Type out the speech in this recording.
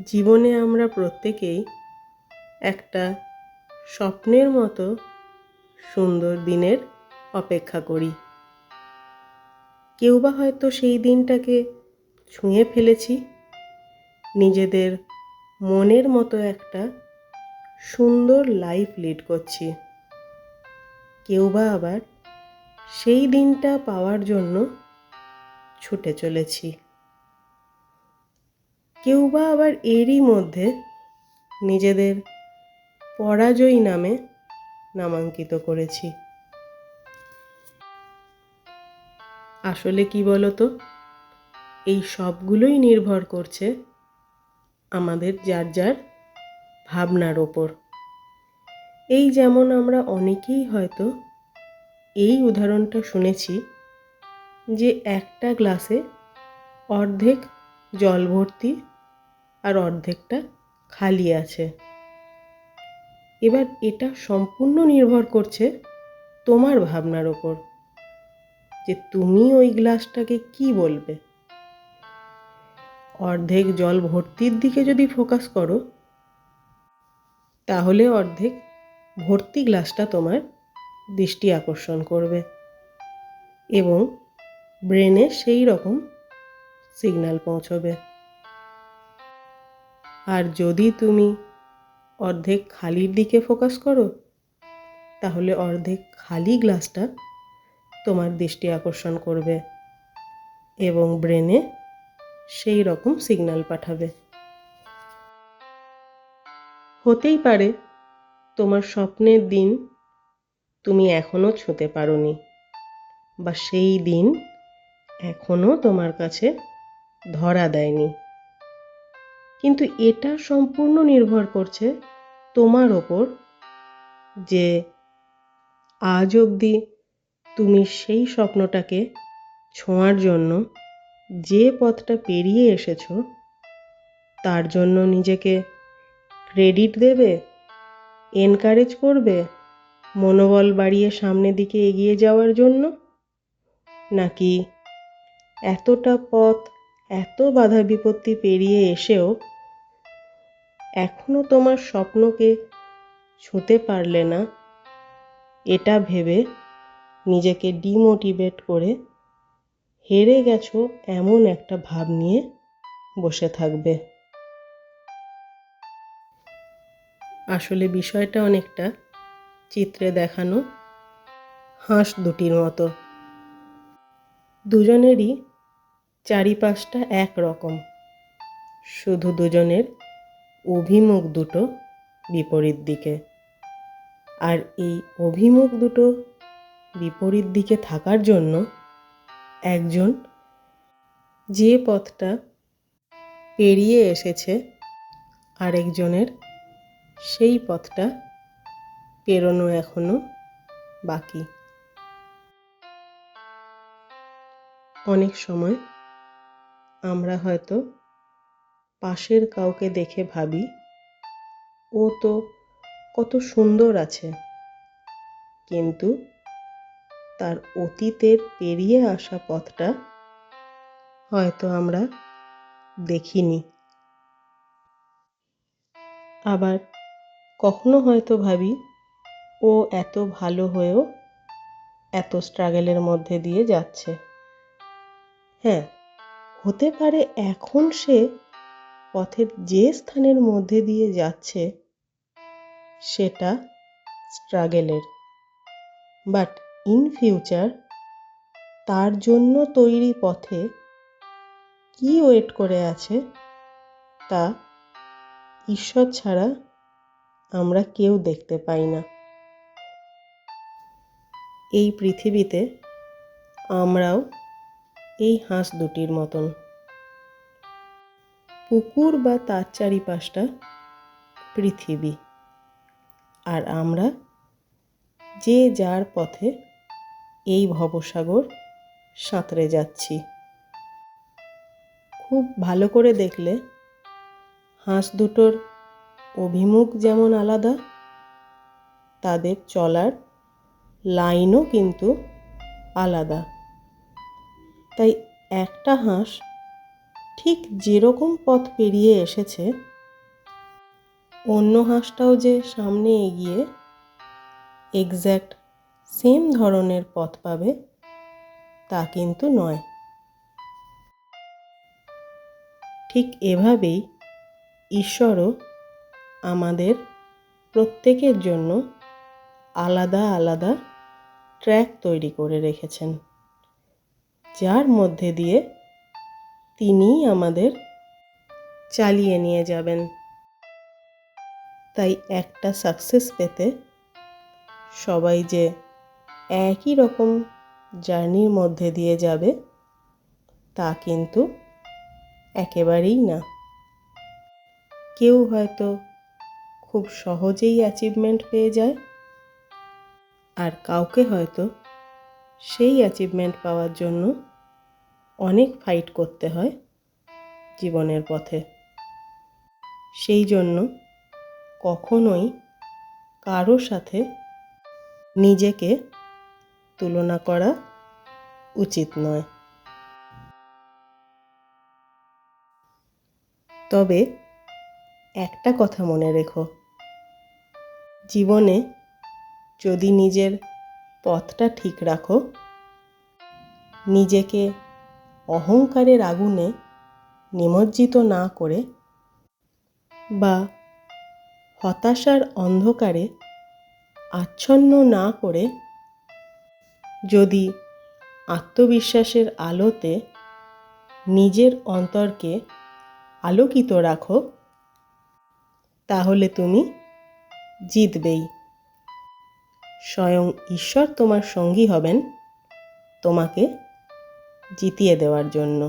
জীবনে আমরা প্রত্যেকেই একটা স্বপ্নের মতো সুন্দর দিনের অপেক্ষা করি। কেউ বা হয়তো সেই দিনটাকে ছুঁয়ে ফেলেছি। নিজেদের মনের মতো একটা সুন্দর লাইফ লিড করছি। কেউ বা আবার সেই দিনটা পাওয়ার জন্য ছুটে চলেছি। কেউ বা আবার এরই মধ্যে নিজেদের পরাজয়ী নামে নামাঙ্কিত করেছি। আসলে কি বলতো? এই সবগুলোই নির্ভর করছে আমাদের যার যার ভাবনার ওপর। এই যেমন আমরা অনেকেই হয়তো এই উদাহরণটা শুনেছি যে একটা গ্লাসে অর্ধেক জল ভর্তি আর অর্ধেকটা খালি আছে। এবার এটা সম্পূর্ণ নির্ভর করছে তোমার ভাবনার ওপর যে তুমি ওই গ্লাসটাকে কি বলবে। অর্ধেক জল ভর্তির দিকে যদি ফোকাস করো, তাহলে অর্ধেক ভর্তি গ্লাসটা তোমার দৃষ্টি আকর্ষণ করবে এবং ব্রেনে সেই রকম সিগন্যাল পৌঁছবে। আর যদি তুমি অর্ধেক খালির দিকে ফোকাস করো, তাহলে অর্ধেক খালি গ্লাসটা তোমার দৃষ্টি আকর্ষণ করবে এবং ব্রেনে সেই রকম সিগন্যাল পাঠাবে। হতেই পারে তোমার স্বপ্নের দিন তুমি এখনও ছুঁতে পারোনি বা সেই দিন এখনও তোমার কাছে ধরা দেয়নি। কিন্তু এটা সম্পূর্ণ নির্ভর করছে তোমার ওপর যে আজ অবধি তুমি সেই স্বপ্নটাকে ছোঁয়ার জন্য যে পথটা পেরিয়ে এসেছ, তার জন্য নিজেকে ক্রেডিট দেবে এনকারেজ করবে, মনোবল বাড়িয়ে সামনের দিকে এগিয়ে যাওয়ার জন্য? নাকি এতটা পথ, এত বাধা বিপত্তি পেরিয়ে এসেও এখনও তোমার স্বপ্নকে ছুঁতে পারলে না। এটা ভেবে নিজেকে ডিমোটিভেট করে হেরে গেছো এমন একটা ভাব নিয়ে বসে থাকবে। আসলে বিষয়টা অনেকটা চিত্রে দেখানো হাঁস দুটির মতো। দুজনেরই চারিপাশটা এক রকম শুধু দুজনের অভিমুখ দুটো বিপরীত দিকে। আর এই অভিমুখ দুটো বিপরীত দিকে থাকার জন্য একজন যে পথটা পেরিয়ে এসেছে, আরেকজনের সেই পথটা পেরোনো এখনও বাকি। অনেক সময় আমরা হয়তো পাশের কাউকে দেখে ভাবি, ও তো কত সুন্দর আছে। কিন্তু তার অতীতের পেরিয়ে আসা পথটা হয়তো আমরা দেখিনি। আবার কখনো হয়তো ভাবি, ও এত ভালো হয়েও এত স্ট্রাগলের মধ্যে দিয়ে যাচ্ছে। হ্যাঁ হতে পারে এখন সে পথের যে স্থানের মধ্যে দিয়ে যাচ্ছে, সেটা স্ট্রাগেলের। বাট ইন ফিউচার, তার জন্য তৈরি পথে কি ওয়েট করে আছে, তা ঈশ্বর ছাড়া আমরা কেউ দেখতে পাই না। এই পৃথিবীতে আমরাও এই হাঁস দুটির মতন। পুকুর বা তার চারিপাশটা পৃথিবী। আর আমরা যে যার পথে এই ভবসাগর সাঁতরে যাচ্ছি। খুব ভালো করে দেখলে হাঁস দুটোর অভিমুখ যেমন আলাদা, তাদের চলার লাইনও কিন্তু আলাদা। তাই একটা হাঁস ঠিক যেরকম পথ পেরিয়ে এসেছে, অন্য হাঁসটাও যে সামনে এগিয়ে এক্স্যাক্ট সেম ধরনের পথ পাবে, তা কিন্তু নয়। ঠিক এভাবেই ঈশ্বরও আমাদের প্রত্যেকের জন্য আলাদা আলাদা ট্র্যাক তৈরি করে রেখেছেন, যার মধ্যে দিয়ে তিনিই আমাদের চালিয়ে নিয়ে যাবেন। তাই একটা সাকসেস পেতে সবাই যে একই রকম জার্নির মধ্যে দিয়ে যাবে, তা কিন্তু একেবারেই না। কেউ হয়তো খুব সহজেই অ্যাচিভমেন্ট পেয়ে যায়, আর কাউকে হয়তো সেই অ্যাচিভমেন্ট পাওয়ার জন্য অনেক ফাইট করতে হয় জীবনের পথে। সেই জন্য কখনোই কারও সাথে নিজেকে তুলনা করা উচিত নয়। তবে একটা কথা মনে রেখো, জীবনে যদি নিজের পথটা ঠিক রাখো, নিজেকে অহংকারের আগুনে নিমজ্জিত না করে বা হতাশার অন্ধকারে আচ্ছন্ন না করে যদি আত্মবিশ্বাসের আলোতে নিজের অন্তরকে আলোকিত রাখো, তাহলে তুমি জিতবেই। স্বয়ং ঈশ্বর তোমার সঙ্গী হবেন, তোমাকে জিতিয়ে দেওয়ার জন্য।